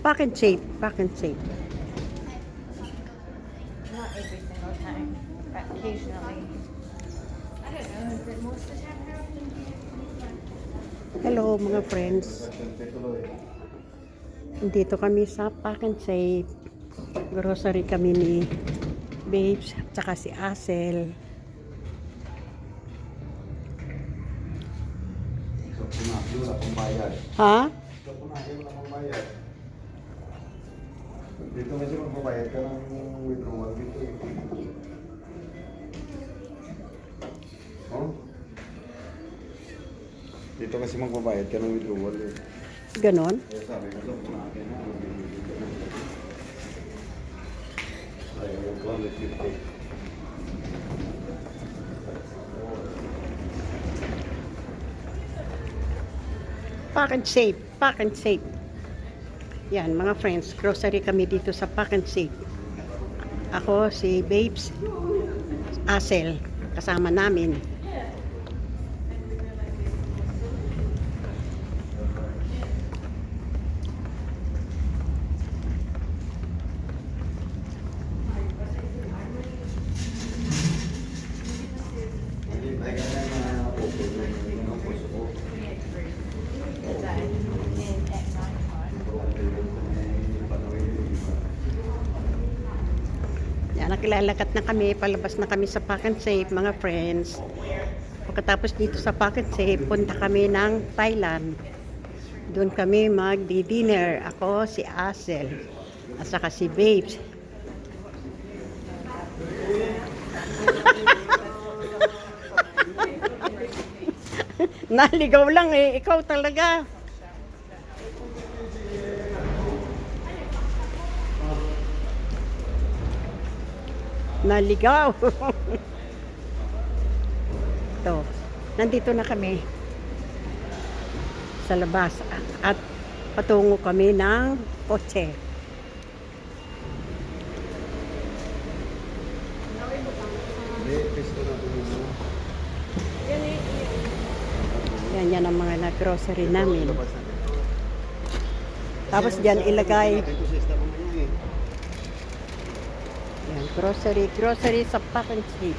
Pack and shape, pack and shape. Not every single time, but occasionally. I don't know, it most of the time? Hello mga friends. Dito kami sa Pack and Save. Grocery kami ni Babes at saka si Asel. Ha? Pambayad. Dito kasi magbabayad ka ng withdrawal dito eh. Oh? Dito kasi magbabayad ka ng withdrawal eh. Ganon? Kaya sabi ko sa punayo na. Ay, yung 250. Pack and Save, Pack and Save. Yan mga friends, grocery kami dito sa Pack and Save. Ako, si Babes, Asel, kasama namin. Hindi, tayo ka na na open na yung mga puso ko. Is that in, in at night time? Yan, nakilalakat na kami, palabas na kami sa Pack and Save, mga friends. Pagkatapos dito sa Pack and Save, punta kami ng Thailand. Doon kami magdi-dinner. Ako, si Asel, at saka si Babes. Naligaw lang eh, ikaw talaga. Naligaw. Ito, nandito na kami sa labas at patungo kami ng kotse. Yan, yan ang mga na-grocery namin. Tapos dyan ilagay, Ito sa isda mamaya eh. Yan, grocery, grocery sa pack and yung...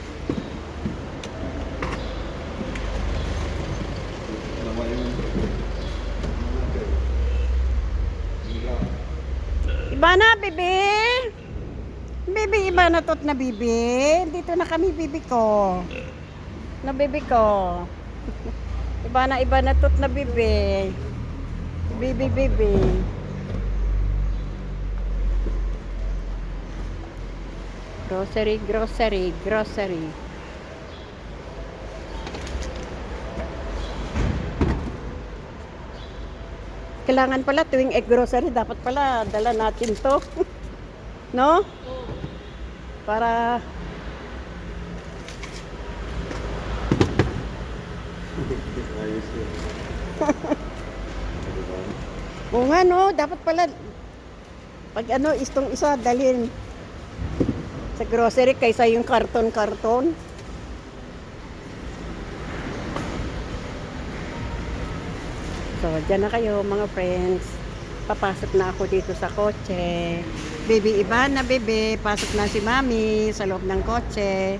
Iba na, bebe! Bebe, iba na tot na, bebe. Dito na kami, bebe ko. Na, bebe ko. iba na, iba na tot na, bebe. Bebe, bebe. Grocery, grocery, grocery. Kailangan pala tuwing egg grocery, dapat pala dala natin to. no? Para Ayos yun. Oo nga no, dapat pala pag ano, istong isa dalhin sa grocery kaysa yung karton-karton. So, dyan na kayo mga friends. Papasok na ako dito sa kotse. Baby Ivana, bebe. Pasok na si Mami sa loob ng kotse.